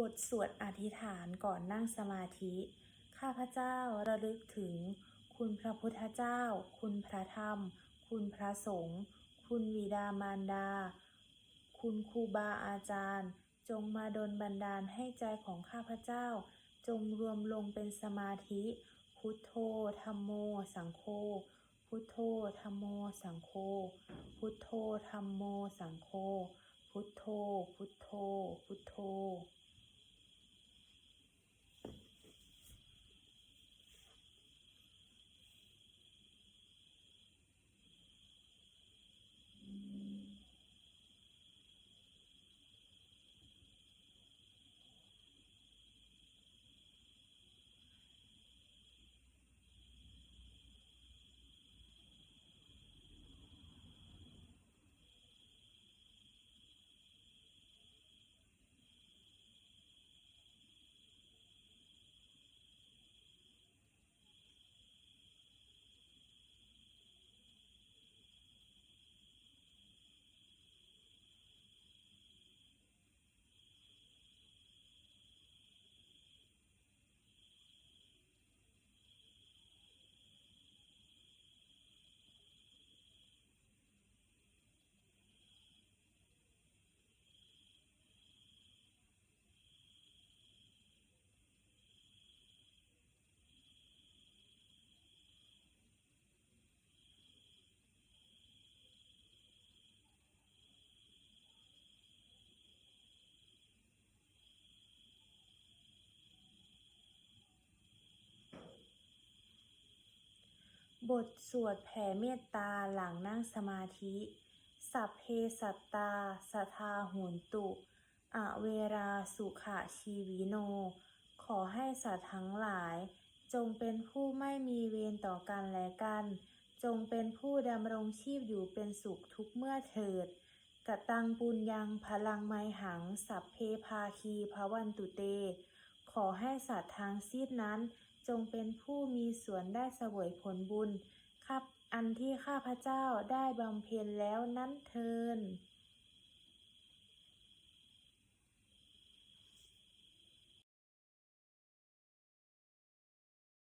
บทสวดอธิษฐานก่อนนั่งสมาธิ ข้าพเจ้าระลึกถึง คุณพระพุทธเจ้า คุณพระธรรม คุณพระสงฆ์ คุณวิดามารดา คุณครูบาอาจารย์ จงมาดลบันดาลให้ใจของข้าพเจ้า จงรวมลงเป็นสมาธิ พุทโธธัมโม สังโฆ พุทโธธัมโม สังโฆ พุทโธธัมโม สังโฆ พุทโธ พุทโธพุทโธ บทสวดแผ่เมตตาหลังนั่งสมาธิ สัพเพสัตตาสทาโหนตุ อเวราสุขะชีวิโน ขอให้สัตว์ทั้งหลาย จงเป็นผู้ไม่มีเวรต่อกันและกัน จงเป็นผู้ดำรงชีพอยู่เป็นสุขทุกเมื่อเถิดกตังปุญญังพลังไมหัง สัพเพภาคีภวันตุเต ขอให้สัตว์ทางซีดนั้น จงเป็นผู้มีส่วนได้เสวยผลบุญครับอันที่ข้าพเจ้าได้บำเพ็ญแล้วนั้นเทิน